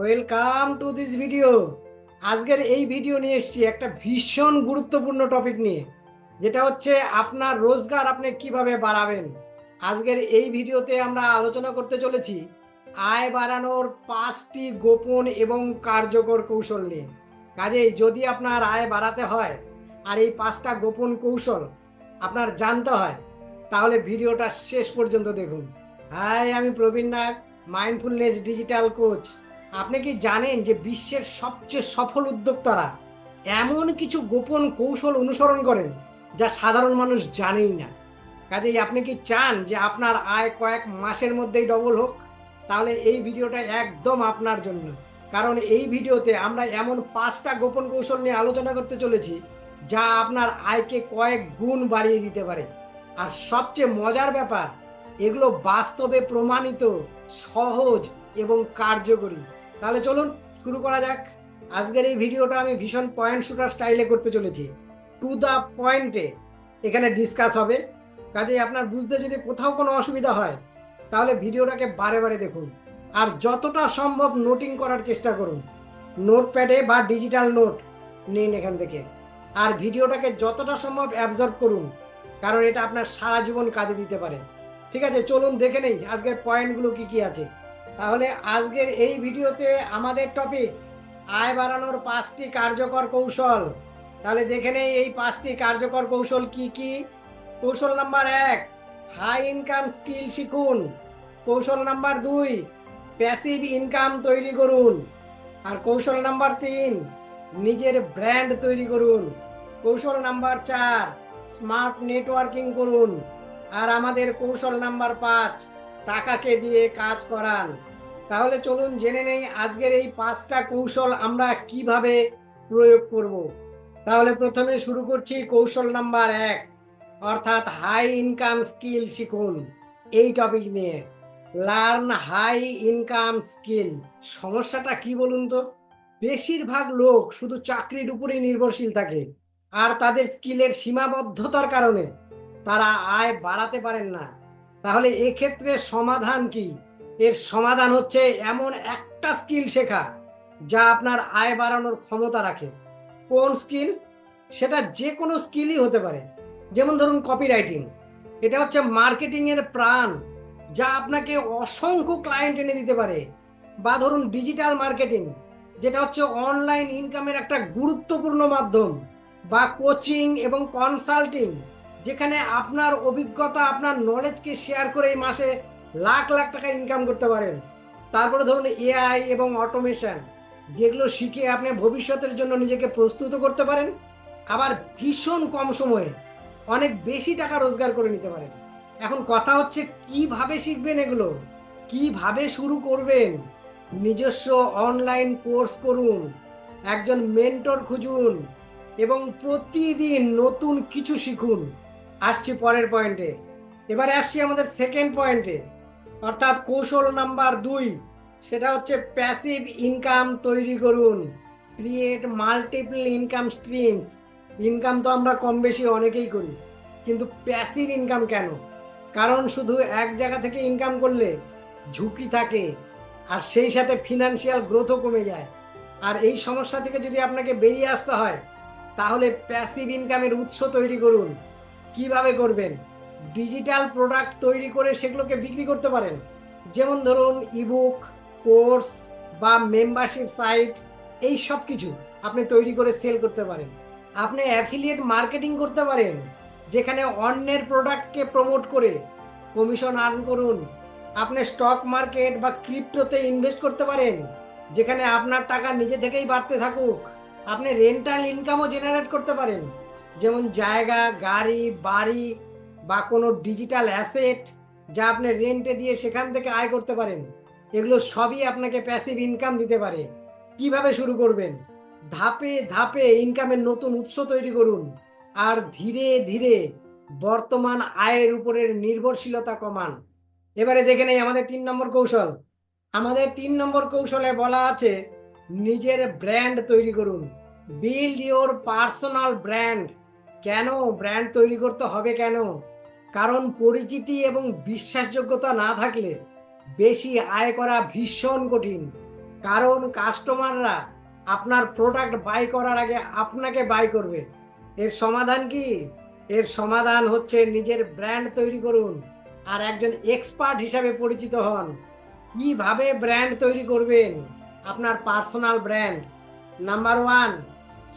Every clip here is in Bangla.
ওয়েলকাম টু দিস ভিডিও আজকের এই ভিডিও নিয়ে এসেছি একটা ভীষণ গুরুত্বপূর্ণ টপিক নিয়ে, যেটা হচ্ছে আপনার রোজগার আপনি কীভাবে বাড়াবেন। আজকের এই ভিডিওতে আমরা আলোচনা করতে চলেছি আয় বাড়ানোর পাঁচটি গোপন এবং কার্যকর কৌশল নিয়ে। কাজেই যদি আপনার আয় বাড়াতে হয় আর এই পাঁচটা গোপন কৌশল আপনার জানতে হয়, তাহলে ভিডিওটা শেষ পর্যন্ত দেখুন। হাই আমি Prabin Nag mindfulness digital coach আপনি কি জানেন যে বিশ্বের সবচেয়ে সফল উদ্যোক্তারা এমন কিছু গোপন কৌশল অনুসরণ করেন যা সাধারণ মানুষ জানেই না? কাজেই আপনি কি চান যে আপনার আয় কয়েক মাসের মধ্যেই ডবল হোক? তাহলে এই ভিডিওটা একদম আপনার জন্য। কারণ এই ভিডিওতে আমরা এমন পাঁচটা গোপন কৌশল নিয়ে আলোচনা করতে চলেছি যা আপনার আয়কে কয়েক গুণ বাড়িয়ে দিতে পারে। আর সবচেয়ে মজার ব্যাপার, এগুলো বাস্তবে প্রমাণিত, সহজ এবং কার্যকরী। তাহলে চলুন শুরু করা যাক। আজকের এই ভিডিওটা আমি ভীষণ পয়েন্ট শুটার স্টাইলে করতে চলেছি। টু দ্য পয়েন্টে এখানে ডিসকাস হবে। কাজেই আপনার বুঝতে যদি কোথাও কোনো অসুবিধা হয়, তাহলে ভিডিওটাকে বারে বারে দেখুন। আর যতটা সম্ভব নোটিং করার চেষ্টা করুন। নোটপ্যাডে বা ডিজিটাল নোট নিন এখান থেকে। আর ভিডিওটাকে যতটা সম্ভব অ্যাবজর্ব করুন, কারণ এটা আপনার সারা জীবন কাজে দিতে পারে। ঠিক আছে, চলুন দেখে নেই আজকের পয়েন্টগুলো কি কি আছে। তাহলে আজকের এই ভিডিওতে আমাদের টপিক আয় বাড়ানোর পাঁচটি কার্যকর কৌশল। তাহলে দেখে নেই এই পাঁচটি কার্যকর কৌশল কি কি? কৌশল নাম্বার এক হাই ইনকাম স্কিল শিখুন। কৌশল নাম্বার দুই প্যাসিভ ইনকাম তৈরি করুন। আর কৌশল নাম্বার তিন, নিজের ব্র্যান্ড তৈরি করুন। কৌশল নাম্বার চার স্মার্ট নেটওয়ার্কিং করুন। আর আমাদের কৌশল নাম্বার পাঁচ, টাকাকে দিয়ে কাজ করান। তাহলে চলুন জেনে নেই আজকের এই পাঁচটা কৌশল আমরা কীভাবে প্রয়োগ করব। তাহলে প্রথমে শুরু করছি কৌশল নাম্বার এক, অর্থাৎ হাই ইনকাম স্কিল শিখুন। এই টপিক নিয়ে। লার্ন হাই ইনকাম স্কিল সমস্যাটা কি বলুন তো? বেশিরভাগ লোক শুধু চাকরির উপরেই নির্ভরশীল থাকে, আর তাদের স্কিলের সীমাবদ্ধতার কারণে তারা আয় বাড়াতে পারেন না। তাহলে এক্ষেত্রে সমাধান কি? এর সমাধান হচ্ছে এমন একটা স্কিল শেখা যা আপনার আয় বাড়ানোর ক্ষমতা রাখে। কোন স্কিল? সেটা যে কোনো স্কিলই হতে পারে। যেমন ধরুন কপিরাইটিং এটা হচ্ছে মার্কেটিং এর প্রাণ যা আপনাকে অসংখ্য ক্লায়েন্ট এনে দিতে পারে। বা ধরুন ডিজিটাল মার্কেটিং যেটা হচ্ছে অনলাইন ইনকামের একটা গুরুত্বপূর্ণ মাধ্যম বা কোচিং এবং কনসাল্টিং যেখানে আপনার অভিজ্ঞতা, আপনার নলেজকে শেয়ার করে এই মাসে লাখ লাখ টাকা ইনকাম করতে পারেন। তারপরে ধরুন এআই এবং অটোমেশন যেগুলো শিখে আপনি ভবিষ্যতের জন্য নিজেকে প্রস্তুত করতে পারেন, আবার ভীষণ কম সময়ে অনেক বেশি টাকা রোজগার করে নিতে পারেন। এখন কথা হচ্ছে কীভাবে শিখবেন এগুলো? কীভাবে শুরু করবেন? নিজস্ব অনলাইন কোর্স করুন, একজন মেন্টর খুঁজুন, এবং প্রতিদিন নতুন কিছু শিখুন। আসছি পরের পয়েন্টে এবারে আসছি আমাদের সেকেন্ড পয়েন্টে অর্থাৎ কৌশল নাম্বার দুই, সেটা হচ্ছে প্যাসিভ ইনকাম তৈরি করুন create multiple income streams income তো আমরা কম বেশি অনেকেই করি, কিন্তু প্যাসিভ ইনকাম কেন? কারণ শুধু এক জায়গা থেকে ইনকাম করলে ঝুঁকি থাকে, আর সেই সাথে ফিনান্সিয়াল গ্রোথও কমে যায়। আর এই সমস্যা থেকে যদি আপনাকে বেরিয়ে আসতে হয়, তাহলে প্যাসিভ ইনকামের উৎস তৈরি করুন। কীভাবে করবেন? ডিজিটাল প্রোডাক্ট তৈরি করে সেগুলোকে বিক্রি করতে পারেন। যেমন ধরুন ইবুক কোর্স বা মেম্বারশিপ সাইট এই সব কিছু আপনি তৈরি করে সেল করতে পারেন। আপনি অ্যাফিলিয়েট মার্কেটিং করতে পারেন, যেখানে অন্যের প্রোডাক্টকে প্রমোট করে কমিশন আর্ন করুন। আপনি স্টক মার্কেট বা ক্রিপ্টোতে ইনভেস্ট করতে পারেন, যেখানে আপনার টাকা নিজে থেকেই বাড়তে থাকুক। আপনি রেন্টাল ইনকামও জেনারেট করতে পারেন, যেমন জায়গা, গাড়ি, বাড়ি বা কোনো ডিজিটাল অ্যাসেট যা আপনি রেন্টে দিয়ে সেখান থেকে আয় করতে পারেন, এগুলো সবই আপনাকে প্যাসিভ ইনকাম দিতে পারে। কীভাবে শুরু করবেন? ধাপে ধাপে ইনকামের নতুন উৎস তৈরি করুন, আর ধীরে ধীরে বর্তমান আয়ের উপরের নির্ভরশীলতা কমান। এবারে দেখে নেই আমাদের তিন নম্বর কৌশল। আমাদের তিন নম্বর কৌশলে বলা আছে, নিজের ব্র্যান্ড তৈরি করুন। বিল্ড ইওর পার্সোনাল ব্র্যান্ড কেন ব্র্যান্ড তৈরি করতে হবে কেন? কারণ পরিচিতি এবং বিশ্বাসযোগ্যতা না থাকলে বেশি আয় করা ভীষণ কঠিন। কারণ কাস্টমাররা আপনার প্রোডাক্ট বাই করার আগে আপনাকে বাই করবে। এর সমাধান কি? এর সমাধান হচ্ছে নিজের ব্র্যান্ড তৈরি করুন আর একজন এক্সপার্ট হিসাবে পরিচিত হন। কীভাবে ব্র্যান্ড তৈরি করবেন? আপনার personal brand. Number one,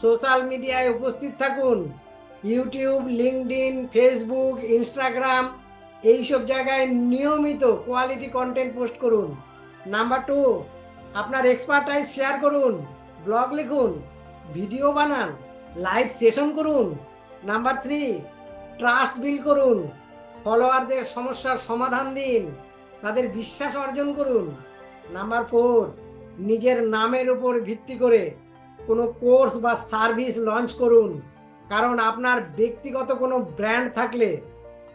social মিডিয়ায় উপস্থিত থাকুন। ইউটিউব লিঙ্কডিন ফেসবুক, ইনস্টাগ্রাম, এইসব জায়গায় নিয়মিত কোয়ালিটি কন্টেন্ট পোস্ট করুন। নাম্বার টু আপনার এক্সপার্টাইজ শেয়ার করুন ব্লগ লিখুন ভিডিও বানান লাইভ সেশন করুন। নাম্বার থ্রি ট্রাস্ট বিল করুন ফলোয়ারদের সমস্যার সমাধান দিন, তাদের বিশ্বাস অর্জন করুন। নাম্বার ফোর নিজের নামের উপর ভিত্তি করে কোনো কোর্স বা সার্ভিস লঞ্চ করুন। কারণ আপনার ব্যক্তিগত কোনো ব্র্যান্ড থাকলে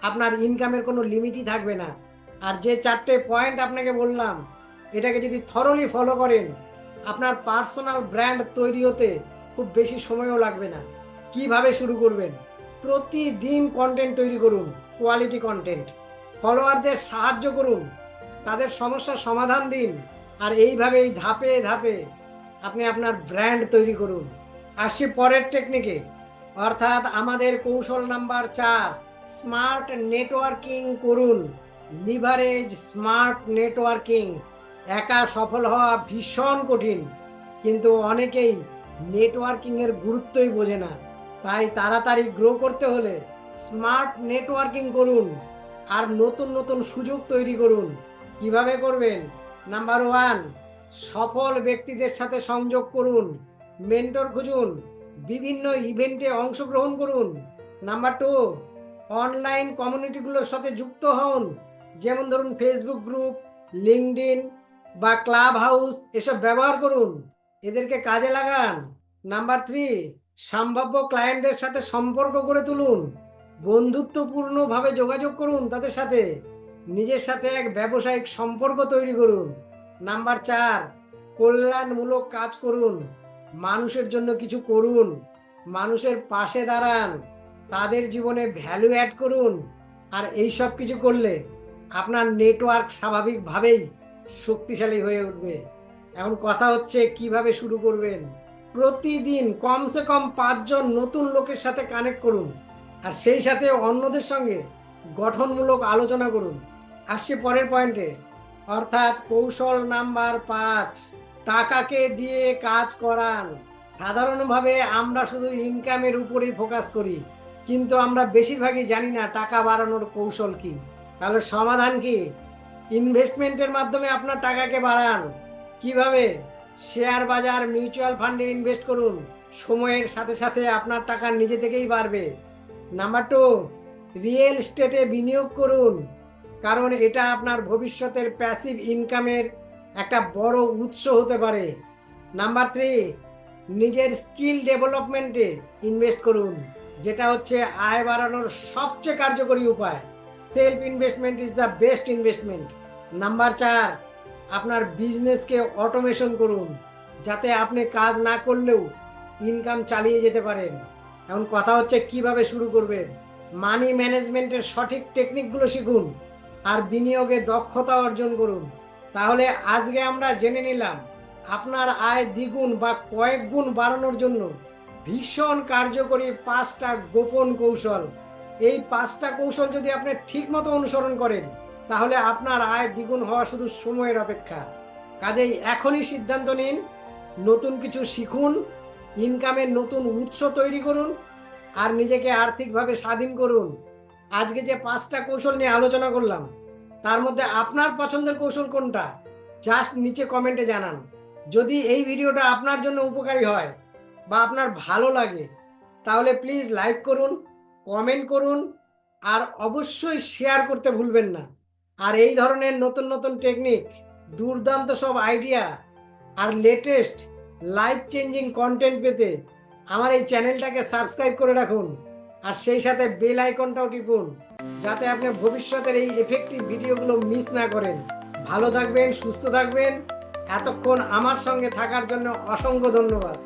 আপনার ইনকামের কোনো লিমিটই থাকবে না। আর যে চারটে পয়েন্ট আপনাকে বললাম, এটাকে যদি থরলি ফলো করেন, আপনার পার্সোনাল ব্র্যান্ড তৈরি হতে খুব বেশি সময়ও লাগবে না। কীভাবে শুরু করবেন? প্রতিদিন কন্টেন্ট তৈরি করুন কোয়ালিটি কন্টেন্ট ফলোয়ারদের সাহায্য করুন, তাদের সমস্যার সমাধান দিন, আর এইভাবেই ধাপে ধাপে আপনি আপনার ব্র্যান্ড তৈরি করুন। আসছি পরের টেকনিকে অর্থাৎ আমাদের কৌশল নাম্বার চার স্মার্ট নেটওয়ার্কিং করুন। লিভারেজ স্মার্ট নেটওয়ার্কিং একা সফল হওয়া ভীষণ কঠিন, কিন্তু অনেকেই নেটওয়ার্কিং এর গুরুত্বই বোঝে না। তাই তাড়াতাড়ি গ্রো করতে হলে স্মার্ট নেটওয়ার্কিং করুন। আর নতুন নতুন সুযোগ তৈরি করুন। কীভাবে করবেন? নাম্বার ওয়ান সফল ব্যক্তিদের সাথে সংযোগ করুন। মেন্টর খুঁজুন। বিভিন্ন ইভেন্টে অংশগ্রহণ করুন। নাম্বার টু, অনলাইন কমিউনিটিগুলোর সাথে যুক্ত হন। যেমন ধরুন ফেসবুক গ্রুপ লিঙ্কডিন বা ক্লাব হাউস এসব ব্যবহার করুন। এদেরকে কাজে লাগান। নাম্বার থ্রি, সম্ভাব্য ক্লায়েন্টদের সাথে সম্পর্ক করে তুলুন। বন্ধুত্বপূর্ণভাবে যোগাযোগ করুন তাদের সাথে। নিজের সাথে এক ব্যবসায়িক সম্পর্ক তৈরি করুন। নাম্বার চার, কল্যাণমূলক কাজ করুন। মানুষের জন্য কিছু করুন, মানুষের পাশে দাঁড়ান, তাদের জীবনে ভ্যালু অ্যাড করুন, আর এই সব কিছু করলে আপনার নেটওয়ার্ক স্বাভাবিকভাবেই শক্তিশালী হয়ে উঠবে। এখন কথা হচ্ছে কীভাবে শুরু করবেন? প্রতিদিন কমসে কম পাঁচজন নতুন লোকের সাথে কানেক্ট করুন, আর সেই সাথে অন্যদের সঙ্গে গঠনমূলক আলোচনা করুন। আসছে পরের পয়েন্টে অর্থাৎ কৌশল নাম্বার পাঁচ। টাকাকে দিয়ে কাজ করান। সাধারণভাবে আমরা শুধু ইনকামের উপরেই ফোকাস করি, কিন্তু আমরা বেশিরভাগই জানি না টাকা বাড়ানোর কৌশল কি। তাহলে সমাধান কি? ইনভেস্টমেন্টের মাধ্যমে আপনার টাকাকে বাড়ান। কীভাবে? শেয়ার বাজার মিউচুয়াল ফান্ডে ইনভেস্ট করুন। সময়ের সাথে সাথে আপনার টাকা নিজে থেকেই বাড়বে। নাম্বার টু রিয়েল স্টেটে বিনিয়োগ করুন। কারণ এটা আপনার ভবিষ্যতের প্যাসিভ ইনকামের একটা বড় উৎস হতে পারে। নাম্বার থ্রি নিজের স্কিল ডেভেলপমেন্টে ইনভেস্ট করুন, যেটা হচ্ছে আয় বাড়ানোর সবচেয়ে কার্যকরী উপায়। Self investment is the best investment number চার, আপনার বিজনেসকে অটোমেশন করুন, যাতে আপনি কাজ না করলেও ইনকাম চালিয়ে যেতে পারেন। এখন কথা হচ্ছে কীভাবে শুরু করবেন? মানি ম্যানেজমেন্টের সঠিক টেকনিকগুলো শিখুন, আর বিনিয়োগে দক্ষতা অর্জন করুন। তাহলে আজকে আমরা জেনে নিলাম আপনার আয় দ্বিগুণ বা কয়েক গুণ বাড়ানোর জন্য ভীষণ কার্যকরী পাঁচটা গোপন কৌশল। এই পাঁচটা কৌশল যদি আপনি ঠিক মতো অনুসরণ করেন, তাহলে আপনার আয় দ্বিগুণ হওয়া শুধু সময়ের অপেক্ষা। কাজেই এখনই সিদ্ধান্ত নিন, নতুন কিছু শিখুন, ইনকামের নতুন উৎস তৈরি করুন, আর নিজেকে আর্থিকভাবে স্বাধীন করুন। আজকে যে পাঁচটা কৌশল নিয়ে আলোচনা করলাম তার মধ্যে আপনার পছন্দের কৌশল কোনটা? জাস্ট নিচে কমেন্টে জানান। যদি এই ভিডিওটা আপনার জন্য উপকারী হয় বা আপনার ভালো লাগে, তাহলে প্লিজ লাইক করুন কমেন্ট করুন, আর অবশ্যই শেয়ার করতে ভুলবেন না। আর এই ধরনের নতুন নতুন টেকনিক দুর্দান্ত সব আইডিয়া আর লেটেস্ট লাইফ চেঞ্জিং কন্টেন্ট পেতে আমার এই চ্যানেলটাকে সাবস্ক্রাইব করে রাখুন। আর সেই সাথে বেল আইকনটাও টিপুন, যাতে আপনি ভবিষ্যতের এই এফেক্টিভ ভিডিওগুলো মিস না করেন। ভালো থাকবেন, সুস্থ থাকবেন। এতক্ষণ আমার সঙ্গে থাকার জন্য অসংখ্য ধন্যবাদ।